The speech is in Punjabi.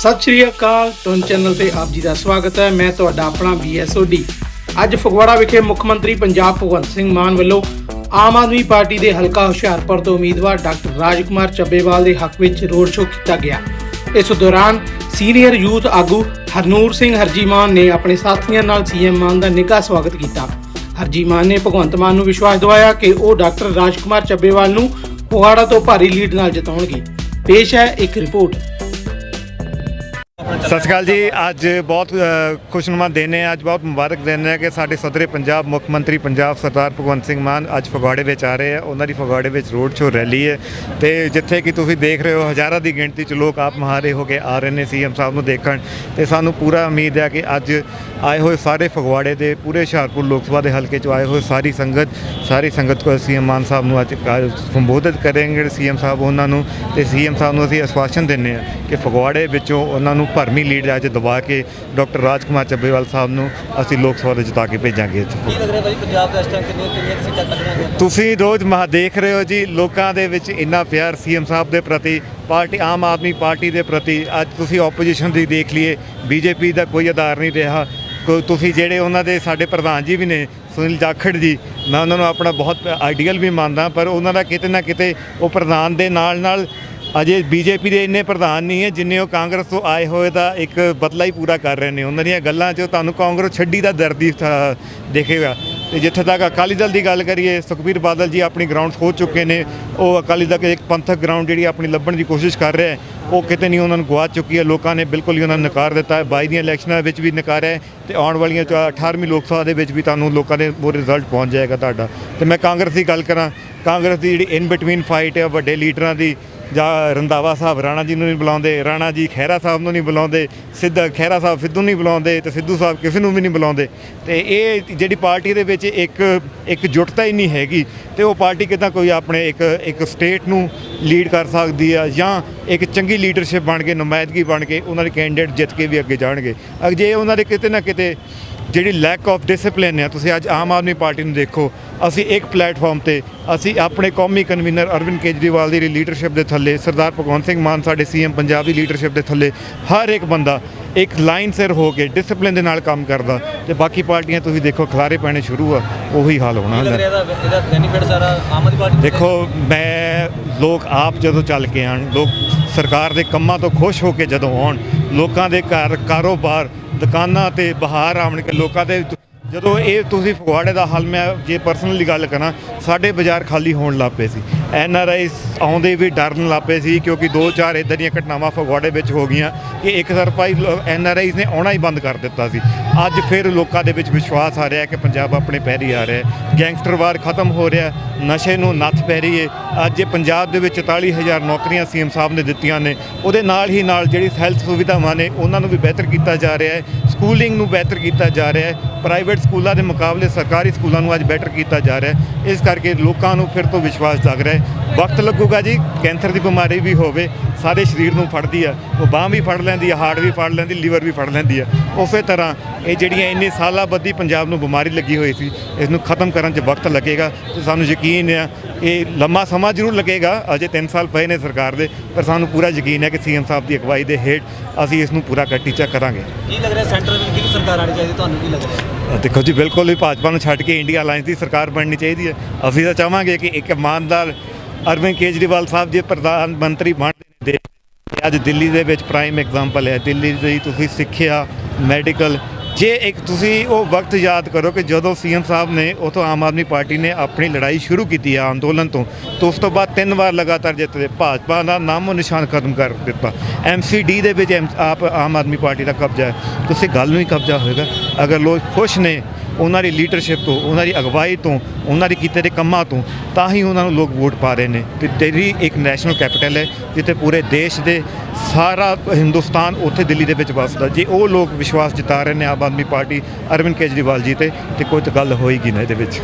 ਸਤਿ ਸ਼੍ਰੀ ਅਕਾਲ ਟੋਨ ਚੈਨਲ ਤੇ ਆਪ ਜੀ ਦਾ ਸਵਾਗਤ ਹੈ। ਮੈਂ ਤੁਹਾਡਾ ਆਪਣਾ ਬੀਐਸਓਡੀ ਅੱਜ ਫਗਵਾੜਾ ਵਿਖੇ ਮੁੱਖ ਮੰਤਰੀ ਪੰਜਾਬ ਭਗਵੰਤ ਸਿੰਘ ਮਾਨ ਵੱਲੋਂ ਆਮ ਆਦਮੀ ਪਾਰਟੀ ਦੇ ਹਲਕਾ ਹੁਸ਼ਿਆਰਪੁਰ ਤੋਂ ਉਮੀਦਵਾਰ ਡਾਕਟਰ ਰਾਜਕੁਮਾਰ ਚੱਬੇਵਾਲ ਦੇ ਹੱਕ ਵਿੱਚ ਰੋਡ ਸ਼ੋਅ ਕੀਤਾ ਗਿਆ। ਇਸ ਦੌਰਾਨ ਸੀਨੀਅਰ ਯੂਥ ਆਗੂ ਹਰਨੂਰ ਸਿੰਘ ਹਰਜੀ ਮਾਨ ਨੇ ਆਪਣੇ ਸਾਥੀਆਂ ਨਾਲ ਸੀਐਮ ਮਾਨ ਦਾ ਨਿੱਘਾ ਸਵਾਗਤ ਕੀਤਾ। ਹਰਜੀ ਮਾਨ ਨੇ ਭਗਵੰਤ ਮਾਨ ਨੂੰ ਵਿਸ਼ਵਾਸ ਦਿਵਾਇਆ ਕਿ ਉਹ ਡਾਕਟਰ ਰਾਜਕੁਮਾਰ ਚੱਬੇਵਾਲ ਨੂੰ ਫਗਵਾੜਾ ਤੋਂ ਭਾਰੀ ਲੀਡ ਨਾਲ ਜਿਤਾਉਣਗੇ। ਪੇਸ਼ ਹੈ ਇੱਕ ਰਿਪੋਰਟ। ਸਤਿ ਸ਼੍ਰੀ ਅਕਾਲ ਜੀ। ਅੱਜ ਬਹੁਤ ਖੁਸ਼ਨੁਮਾ ਦਿਨ ਹੈ। ਅੱਜ ਬਹੁਤ ਮੁਬਾਰਕ ਦਿਨ ਹੈ ਕਿ ਸਾਡੇ ਸਦਰੇ ਪੰਜਾਬ ਮੁੱਖ ਮੰਤਰੀ ਪੰਜਾਬ ਸਰਦਾਰ ਭਗਵੰਤ ਸਿੰਘ ਮਾਨ ਅੱਜ ਫਗਵਾੜੇ ਵਿੱਚ ਆ ਰਹੇ ਆ ਉਹਨਾਂ ਦੀ ਫਗਵਾੜੇ ਵਿੱਚ ਰੋਡ ਸ਼ੋਅ ਰੈਲੀ ਹੈ ਤੇ ਜਿੱਥੇ ਕਿ ਤੁਸੀਂ ਦੇਖ ਰਹੇ ਹੋ, ਹਜ਼ਾਰਾਂ ਦੀ ਗਿਣਤੀ 'ਚ ਲੋਕ ਆਪ ਮਹਾਰੇ ਹੋ ਕੇ ਆ ਰਹੇ ਨੇ ਸੀਐਮ ਸਾਹਿਬ ਨੂੰ ਦੇਖਣ। ਤੇ ਸਾਨੂੰ ਪੂਰਾ ਉਮੀਦ ਹੈ ਕਿ ਅੱਜ ਆਏ ਹੋਏ ਸਾਰੇ ਫਗਵਾੜੇ ਦੇ, ਪੂਰੇ ਹੁਸ਼ਿਆਰਪੁਰ ਲੋਕ ਸਭਾ ਦੇ ਹਲਕੇ 'ਚ ਆਏ ਹੋਏ ਸਾਰੀ ਸੰਗਤ ਸਾਰੀ ਸੰਗਤ ਕੋ ਸੀਐਮ ਮਾਨ ਸਾਹਿਬ ਨੂੰ ਅੱਜ ਕਾ- ਸੰਬੋਧਿਤ ਕਰਨਗੇ ਸੀਐਮ ਸਾਹਿਬ ਉਹਨਾਂ ਨੂੰ। ਤੇ ਸੀਐਮ ਸਾਹਿਬ ਨੂੰ ਅਸੀਂ ਆਸ਼ਵਾਸਨ ਦਿੰਦੇ ਆ ਕਿ ਫਗਵਾੜੇ ਵਿੱਚੋਂ ਉਹਨਾਂ ਨੂੰ ਭਰਮੀ ਲੀਡ ਅੱਜ ਦਬਾ ਕੇ ਡਾਕਟਰ ਰਾਜਕੁਮਾਰ ਚੱਬੇਵਾਲ ਸਾਹਿਬ ਨੂੰ ਅਸੀਂ ਲੋਕ ਸਭਾ ਦੇ ਜਿਤਾ ਕੇ ਭੇਜਾਂਗੇ ਕੀ ਲੱਗ ਰਿਹਾ ਭਾਈ ਪੰਜਾਬ ਦਾ ਇਸ ਟਾਈਮ ਕਿੰਨੀਆਂ ਕਿੰਨੀਆਂ ਕੁ ਸੀਟਾਂ ਕੱਢੀਆਂ ਗਈਆਂ? ਤੁਸੀਂ ਰੋਜ਼ ਮਹਾ ਦੇਖ ਰਹੇ ਹੋ ਜੀ ਲੋਕਾਂ ਦੇ ਵਿੱਚ ਇੰਨਾ ਪਿਆਰ ਸੀਐਮ ਸਾਹਿਬ ਦੇ ਪ੍ਰਤੀ ਪਾਰਟੀ ਆਮ ਆਦਮੀ ਪਾਰਟੀ ਦੇ ਪ੍ਰਤੀ ਅੱਜ ਤੁਸੀਂ ਆਪੋਜੀਸ਼ਨ ਦੀ ਦੇਖ ਲਈਏ ਬੀਜੇਪੀ ਦਾ ਕੋਈ ਆਧਾਰ ਨਹੀਂ ਰਿਹਾ। ਤੁਸੀਂ ਜਿਹੜੇ ਉਹਨਾਂ ਦੇ ਸਾਡੇ ਪ੍ਰਧਾਨ ਜੀ ਵੀ ਨੇ ਸੁਨੀਲ ਜਾਖੜ ਜੀ ਮੈਂ ਉਹਨਾਂ ਨੂੰ ਆਪਣਾ ਬਹੁਤ ਆਈਡੀਅਲ ਵੀ ਮੰਨਦਾ ਪਰ ਉਹਨਾਂ ਦਾ ਕਿਤੇ ਨਾ ਕਿਤੇ ਉਹ ਪ੍ਰਧਾਨ ਦੇ ਨਾਲ ਨਾਲ ਅਜੇ ਬੀਜੇਪੀ ਦੇ ਇੰਨੇ ਪ੍ਰਧਾਨ ਨਹੀਂ ਹੈ, ਜਿੰਨੇ ਉਹ ਕਾਂਗਰਸ ਤੋਂ ਆਏ ਹੋਏ ਦਾ ਇੱਕ ਬਦਲਾ ਹੀ ਪੂਰਾ ਕਰ ਰਹੇ ਨੇ। ਉਹਨਾਂ ਦੀਆਂ ਗੱਲਾਂ 'ਚ ਤੁਹਾਨੂੰ ਕਾਂਗਰਸ ਛੱਡੀ ਦਾ ਦਰਦੀ ਥਾ- ਦਿਖੇਗਾ। ਤੇ ਜਿੱਥੇ ਤੱਕ ਅਕਾਲੀ ਦਲ ਦੀ ਗੱਲ ਕਰੀਏ, ਸੁਖਬੀਰ ਬਾਦਲ ਜੀ ਆਪਣੀ ਗਰਾਊਂਡ ਖੋ ਚੁੱਕੇ ਨੇ। ਉਹ ਅਕਾਲੀ ਦਲ ਇੱਕ ਪੰਥਕ ਗਰਾਊਂਡ ਜਿਹੜੀ ਆਪਣੀ ਲੱਭਣ ਦੀ ਕੋਸ਼ਿਸ਼ ਕਰ ਰਿਹਾ ਹੈ, ਉਹ ਕਿਤੇ ਨਹੀਂ ਉਹਨਾਂ ਨੂੰ ਗਵਾ ਚੁੱਕੀ ਹੈ। ਲੋਕਾਂ ਨੇ ਬਿਲਕੁਲ ਹੀ ਉਹਨਾਂ ਨੂੰ ਨਕਾਰ ਦਿੱਤਾ ਹੈ। 22 ਦੀਆਂ ਇਲੈਕਸ਼ਨਾਂ ਵਿੱਚ ਵੀ ਨਕਾਰਿਆ ਹੈ ਤੇ ਆਉਣ ਵਾਲੀਆਂ ਚ 18ਵੀਂ ਲੋਕ ਸਭਾ ਦੇ ਵਿੱਚ ਵੀ ਤੁਹਾਨੂੰ ਲੋਕਾਂ ਦੇ ਉਹ ਰਿਜ਼ਲਟ ਪਹੁੰਚ ਜਾਏਗਾ ਤੁਹਾਡਾ। ਤੇ ਮੈਂ ਕਾਂਗਰਸ ਦੀ ਗੱਲ ਕਰਾਂ, ਕਾਂਗਰਸ ਦੀ ਜਿਹੜੀ ਇਨ ਬਿਟਵੀਨ ਫਾਈਟ ਹੈ ਵੱਡੇ ਲੀਡਰਾਂ ਦੀ ਜਾਂ ਰੰਦਾਵਾ ਸਾਹਿਬ, ਰਾਣਾ ਜੀ ਨੂੰ ਨਹੀਂ ਬੁਲਾਉਂਦੇ, ਰਾਣਾ ਜੀ ਖਹਿਰਾ ਸਾਹਿਬ ਨੂੰ ਨਹੀਂ ਬੁਲਾਉਂਦੇ, ਸਿੱਧਾ ਖਹਿਰਾ ਸਾਹਿਬ ਸਿੱਧੂ ਨਹੀਂ ਬੁਲਾਉਂਦੇ ਤੇ ਸਿੱਧੂ ਸਾਹਿਬ ਕਿਸੇ ਨੂੰ ਵੀ ਨਹੀਂ ਬੁਲਾਉਂਦੇ। ਤੇ ਇਹ ਜਿਹੜੀ ਪਾਰਟੀ ਦੇ ਵਿੱਚ ਇੱਕ ਇੱਕ ਜੁਟਤਾ ਹੀ ਨਹੀਂ ਹੈਗੀ ਤੇ ਉਹ ਪਾਰਟੀ ਕਿਦਾਂ ਕੋਈ ਆਪਣੇ ਇੱਕ ਇੱਕ ਸਟੇਟ ਨੂੰ ਲੀਡ ਕਰ ਸਕਦੀ ਆ ਜਾਂ ਇੱਕ ਚੰਗੀ ਲੀਡਰਸ਼ਿਪ ਬਣ ਕੇ, ਨੁਮਾਇੰਦਗੀ ਬਣ ਕੇ ਉਹਨਾਂ ਦੇ ਕੈਂਡੀਡੇਟ ਜਿੱਤ ਕੇ ਵੀ ਅੱਗੇ ਜਾਣਗੇ। ਅਜੇ ਉਹਨਾਂ ਦੇ ਕਿਤੇ ਨਾ ਕਿਤੇ ਜਿਹੜੀ ਲੈਕ ਆਫ ਡਿਸਪਲਿਨ ਹੈ ਤੁਸੀਂ ਅੱਜ ਆਮ ਆਦਮੀ ਪਾਰਟੀ ਨੂੰ ਦੇਖੋ, ਅਸੀਂ ਇੱਕ ਪਲੇਟਫਾਰਮ ਤੇ ਅਸੀਂ ਆਪਣੇ ਕੌਮੀ ਕਨਵੀਨਰ ਅਰਵਿੰਦ ਕੇਜਰੀਵਾਲ ਦੀ ਲੀਡਰਸ਼ਿਪ ਦੇ ਥੱਲੇ, ਸਰਦਾਰ ਭਗਵੰਤ ਸਿੰਘ ਮਾਨ ਸਾਡੇ ਸੀਐਮ ਪੰਜਾਬ ਦੀ ਲੀਡਰਸ਼ਿਪ ਦੇ ਥੱਲੇ, ਹਰ ਇੱਕ ਬੰਦਾ ਇੱਕ ਲਾਈਨ ਸਿਰ ਹੋ ਕੇ ਡਿਸਪਲਿਨ ਦੇ ਨਾਲ ਕੰਮ ਕਰਦਾ ਤੇ ਬਾਕੀ ਪਾਰਟੀਆਂ ਤੁਸੀਂ ਦੇਖੋ ਖਲਾਰੇ ਪੈਣੇ ਸ਼ੁਰੂ ਆ ਉਹੀ ਹਾਲ ਹੋਣਾ ਇਹਦਾ ਇਹਦਾ ਬੈਨੀਫਿਟ ਸਾਰਾ ਆਮ ਆਦਮੀ ਪਾਰਟੀ ਨੂੰ ਦੇਖੋ ਮੈਂ ਲੋਕ ਆਪ ਜਦੋਂ ਚੱਲ ਕੇ ਆਣ ਲੋਕ ਸਰਕਾਰ ਦੇ ਕੰਮਾਂ ਤੋਂ ਖੁਸ਼ ਹੋ ਕੇ ਜਦੋਂ ਆਉਣ ਲੋਕਾਂ ਦੇ ਘਰ ਕਾਰੋਬਾਰ ਦੁਕਾਨਾਂ ਤੇ ਬਹਾਰ ਆਉਣ ਕੇ ਲੋਕਾਂ ਦੇ ਜਦੋਂ ਇਹ ਤੁਸੀਂ ਫਗਵਾੜੇ ਦਾ ਹੱਲ, ਮੈਂ ਜੇ ਪਰਸਨਲੀ ਗੱਲ ਕਰਾਂ, ਸਾਡੇ ਬਾਜ਼ਾਰ ਖਾਲੀ ਹੋਣ ਲੱਗ ਪਏ ਸੀ। ਐਨ ਆਰ ਆਈ ਆਉਂਦੇ ਵੀ ਡਰਨ ਲੱਗ ਪਏ ਸੀ ਕਿਉਂਕਿ ਦੋ ਚਾਰ ਇਦਾਂ ਦੀਆਂ ਘਟਨਾਵਾਂ ਫਗਵਾੜੇ ਵਿੱਚ ਹੋ ਗਈਆਂ ਕਿ ਇੱਕ ਤਰਫਾ ਹੀ ਐਨ ਆਰ ਆਈਜ਼ ਨੇ ਆਉਣਾ ਹੀ ਬੰਦ ਕਰ ਦਿੱਤਾ ਸੀ। ਅੱਜ ਫਿਰ ਲੋਕਾਂ ਦੇ ਵਿੱਚ ਵਿਸ਼ਵਾਸ ਆ ਰਿਹਾ ਕਿ ਪੰਜਾਬ ਆਪਣੇ ਪੈਰੀ ਆ ਰਿਹਾ ਹੈ। ਗੈਂਗਸਟਰਵਾਦ ਖਤਮ ਹੋ ਰਿਹਾ ਨਸ਼ੇ ਨੂੰ ਨੱਥ ਪੈ ਰਹੀ ਹੈ ਅੱਜ ਇਹ ਪੰਜਾਬ ਦੇ ਵਿੱਚ 44000 ਨੌਕਰੀਆਂ ਸੀਐਮ ਸਾਹਿਬ ਨੇ ਦਿੱਤੀਆਂ ਨੇ। ਉਹਦੇ ਨਾਲ ਹੀ ਨਾਲ ਜਿਹੜੀ ਹੈਲਥ ਸੁਵਿਧਾਵਾਂ ਨੇ, ਉਹਨਾਂ ਨੂੰ ਵੀ ਬਿਹਤਰ ਕੀਤਾ ਜਾ ਰਿਹਾ ਹੈ। ਸਕੂਲਿੰਗ ਨੂੰ ਬਿਹਤਰ ਕੀਤਾ ਜਾ ਰਿਹਾ ਹੈ। ਪ੍ਰਾਈਵੇਟ ਸਕੂਲਾਂ ਦੇ ਮੁਕਾਬਲੇ ਸਰਕਾਰੀ ਸਕੂਲਾਂ ਨੂੰ ਅੱਜ ਬਿਹਤਰ ਕੀਤਾ ਜਾ ਰਿਹਾ ਹੈ। ਇਸ ਕਰਕੇ ਲੋਕਾਂ ਨੂੰ ਫਿਰ ਤੋਂ ਵਿਸ਼ਵਾਸ ਜਾਗ ਰਿਹਾ ਹੈ। ਵਕਤ ਲੱਗੂਗਾ ਜੀ ਕੈਂਸਰ ਦੀ ਬਿਮਾਰੀ ਵੀ ਹੋਵੇ ਸਾਰੇ ਸਰੀਰ ਨੂੰ ਫੜਦੀ ਆ ਉਹ ਬਾਂਹ ਵੀ ਫੜ ਲੈਂਦੀ ਆ ਹਾਰਟ ਵੀ ਫੜ ਲੈਂਦੀ ਲੀਵਰ ਵੀ ਫੜ ਲੈਂਦੀ ਆ। ਉਸੇ ਤਰ੍ਹਾਂ ਇਹ ਜਿਹੜੀਆਂ ਇੰਨੇ ਸਾਲਾਂ ਬੱਧੀ ਪੰਜਾਬ ਨੂੰ ਬਿਮਾਰੀ ਲੱਗੀ ਹੋਈ ਸੀ ਇਸ ਨੂੰ ਖਤਮ ਕਰਨ 'ਚ ਵਕਤ ਲੱਗੇਗਾ ਤੇ ਸਾਨੂੰ ਯਕੀਨ ਆ ਇਹ ਲੰਮਾ ਸਮਾਂ ਜ਼ਰੂਰ ਲੱਗੇਗਾ ਅਜੇ 3 ਸਾਲ ਪਏ ਨੇ ਸਰਕਾਰ ਦੇ ਪਰ ਸਾਨੂੰ ਪੂਰਾ ਯਕੀਨ ਹੈ ਕਿ ਸੀਐਮ ਸਾਹਿਬ ਦੀ ਅਗਵਾਈ ਦੇ ਹੇਠ ਅਸੀਂ ਇਸ ਨੂੰ ਪੂਰਾ ਟੀਚਾ ਕਰਾਂਗੇ। ਕੀ ਲੱਗ ਰਿਹਾ ਸੈਂਟਰ ਵਿੱਚ? ਕਿਹੜੀ ਸਰਕਾਰ ਆਣੀ ਚਾਹੀਦੀ? ਤੁਹਾਨੂੰ ਕੀ ਲੱਗ ਰਿਹਾ? ਦੇਖੋ ਜੀ ਬਿਲਕੁਲ ਵੀ ਭਾਜਪਾ ਨੂੰ ਛੱਡ ਕੇ ਇੰਡੀਆ ਅਲਾਈਅੰਸ ਦੀ ਸਰਕਾਰ ਬਣਨੀ ਚਾਹੀਦੀ ਹੈ। ਅਸੀਂ ਤਾਂ ਚਾਹਾਂਗੇ ਕਿ ਇੱਕ ਇਮਾਨਦਾਰ ਅਰਵਿੰਦ ਕੇਜਰੀਵਾਲ ਸਾਹਿਬ ਜੇ, ਪ੍ਰਧਾਨ ਮੰਤਰੀ ਬਣਦੇ ਨੇ। ਅੱਜ ਦਿੱਲੀ ਦੇ ਵਿੱਚ ਪ੍ਰਾਈਮ ਐਗਜ਼ਾਮਪਲ ਹੈ। ਦਿੱਲੀ ਦੀ ਤੁਸੀਂ ਸਿੱਖਿਆ ਮੈਡੀਕਲ ਜੇ ਇੱਕ ਤੁਸੀਂ ਉਹ ਵਕਤ ਯਾਦ ਕਰੋ ਕਿ ਜਦੋਂ ਸੀਐਮ ਸਾਹਿਬ ਨੇ ਉਥੋਂ ਆਮ ਆਦਮੀ ਪਾਰਟੀ ਨੇ ਆਪਣੀ ਲੜਾਈ ਸ਼ੁਰੂ ਕੀਤੀ ਆ ਅੰਦੋਲਨ ਤੋਂ ਤੋਂ ਉਸ ਤੋਂ ਬਾਅਦ ਤਿੰਨ ਵਾਰ ਲਗਾਤਾਰ ਜਿੱਤਦੇ ਭਾਜਪਾ ਦਾ ਨਾਮੋ ਨਿਸ਼ਾਨ ਖਤਮ ਕਰ ਦਿੱਤਾ। ਐਮਸੀਡੀ ਦੇ ਵਿੱਚ ਐਮ- ਆਪ ਆਮ ਆਦਮੀ ਪਾਰਟੀ ਦਾ ਕਬਜ਼ਾ ਹੈ। ਤੁਸੀਂ ਗੱਲ ਨੂੰ ਹੀ ਕਬਜ਼ਾ ਹੋਏਗਾ। ਅਗਰ ਲੋਕ ਖੁਸ਼ ਨੇ ਉਹਨਾਂ ਦੀ ਲੀਡਰਸ਼ਿਪ ਤੋਂ, ਉਹਨਾਂ ਦੀ ਅਗਵਾਈ ਤੋਂ, ਉਹਨਾਂ ਦੇ ਕੀਤੇ ਦੇ ਕੰਮਾਂ ਤੋਂ, ਤਾਂ ਹੀ ਉਹਨਾਂ ਨੂੰ ਲੋਕ ਵੋਟ ਪਾ ਰਹੇ ਨੇ। ਤੇ ਦਿੱਲੀ ਇੱਕ ਨੈਸ਼ਨਲ ਕੈਪੀਟਲ ਹੈ, ਜਿੱਥੇ ਪੂਰੇ ਦੇਸ਼ ਦੇ ਸਾਰਾ ਹਿੰਦੁਸਤਾਨ ਉੱਥੇ ਦਿੱਲੀ ਦੇ ਵਿੱਚ ਵਸਦਾ। ਜੇ ਉਹ ਲੋਕ ਵਿਸ਼ਵਾਸ ਜਿਤਾ ਰਹੇ ਨੇ ਆਮ ਆਦਮੀ ਪਾਰਟੀ ਅਰਵਿੰਦ ਕੇਜਰੀਵਾਲ ਜੀ ਤੇ ਤੇ ਕੋਈ ਤਾਂ ਗੱਲ ਹੋਏਗੀ ਨਾ ਇਹਦੇ ਵਿੱਚ।